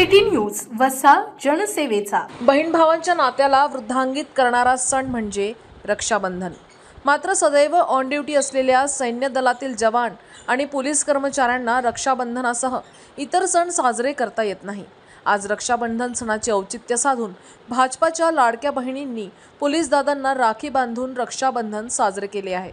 City news वसा जनसेवेचा. बहीण भावांच्या नात्याला वृद्धांगित करणारा सण म्हणजे रक्षाबंधन. मात्र सदैव ऑन ड्युटी असलेल्या सैन्य दलातील जवान आणि पोलीस कर्मचाऱ्यांना रक्षाबंधनासह इतर सण साजरे करता येत नाही. आज रक्षाबंधन सणाचे औचित्य साधून भाजपाच्या लाडक्या बहिणींनी पोलीस दादांना राखी बांधून रक्षाबंधन साजरे केले आहे.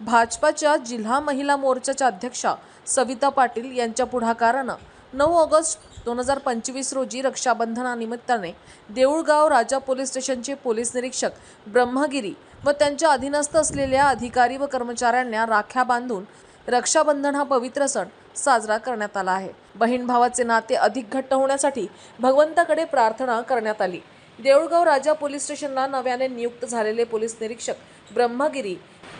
भाजपाच्या जिल्हा महिला मोर्चाच्या अध्यक्षा सविता पाटील यांच्या पुढाकारानं नऊ ऑगस्ट दोन हजार पंचवीस रोजी रक्षाबंधनानिमित्ताने देऊळगाव राजा पोलीस स्टेशनचे पोलीस निरीक्षक ब्रह्मगिरी व त्यांच्या अधीनस्थ असलेल्या अधिकारी व कर्मचाऱ्यांना राख्या बांधून रक्षाबंधन हा पवित्र सण साजरा करण्यात आला आहे. बहीण भावाचे नाते अधिक घट्ट होण्यासाठी भगवंताकडे प्रार्थना करण्यात आली. देऊळगाव राजा पोलीस स्टेशनला नव्याने नियुक्त झालेले पोलीस निरीक्षक ब्रह्मगिरी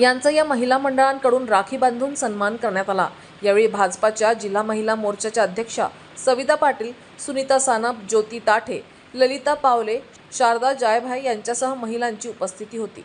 यांचा या महिला मंडळांकडून राखी बांधून सन्मान करण्यात आला. यावेळी भाजपाच्या जिल्हा महिला मोर्चाच्या अध्यक्षा सविता पाटील सुनीता सानप ज्योती ताठे ललिता पावले शारदा जायभाई यांच्यासह महिलांची उपस्थिती होती.